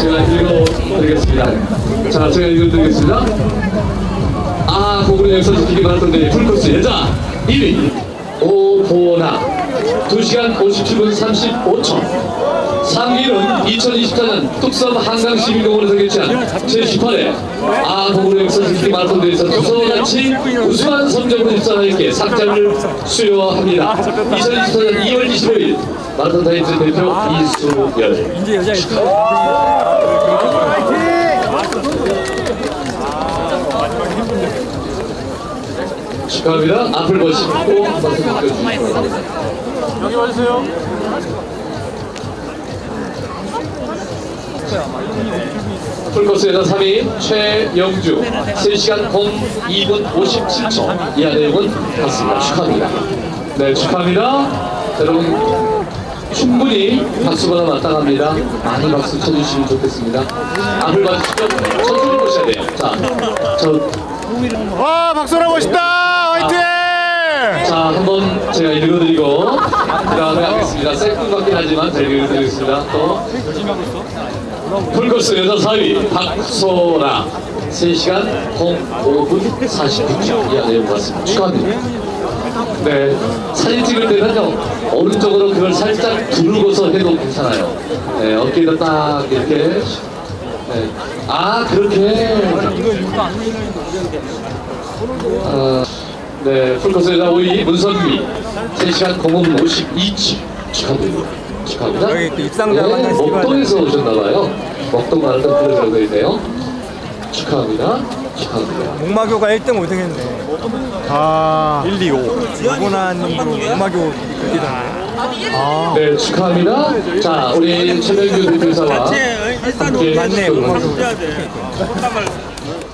제가 읽어드리겠습니다. 자, 제가 읽어드리겠습니다. 아, 고구려 역사 지키기 마라톤대회 풀코스 여자 1위 오보나 2시간 57분 35초 3위는 2024년 뚝섬 한강 시민공원에서 개최한 제18회 아 고구려 역사 지키기 마라톤대회에서 두서같이 우수한 성적을 입상하였기에 상장을 수여합니다. 2024년 2월 25일 다이어트 대표 이수열 이제 여자 있어. 축하합니다. 앞을 보시고 박수. 여기 와주세요. 풀코스에서 3위 최영주 3시간 02분 57초 이하 내용은 같습니다. 축하합니다. 네 축하합니다. 여러분 충분히 박수가 마땅합니다. 많이 박수 쳐주시면 좋겠습니다. 앞을 봐주시죠. 천천히 보셔야 돼요. 자, 저, 와 박소라 멋있다. 화이팅! 자 한번 제가 읽어드리고 그 다음에 하겠습니다. 셀프 같긴 하지만 제가 읽어드리겠습니다. 또 풀코스 여자 4위 박소라 3시간 05분 49초 이하 내용 같습니다. 축하합니다. 네, 사진 찍을 때는요 오른쪽으로 그걸 살짝 두르고서 해도 괜찮아요. 네, 어깨에다 딱 이렇게. 네. 아 그렇게. 어, 네, 풀코스 여자 5위 문선미 3시간 05분 52초 축하드립니다. 축하합니다. 여기 또 입상자만 네, 먹동에서 오셨나봐요. 먹동 마라톤 프로그램가 있네요. 축하합니다. 목마교가 1등 5등 했네. 아 1, 2, 5. 요거나님도 목마교 뛰던데. 아. 네, 축하합니다. 자, 우리 최명규 대표사와 함께 맞네, 축하드립니다. 목마교.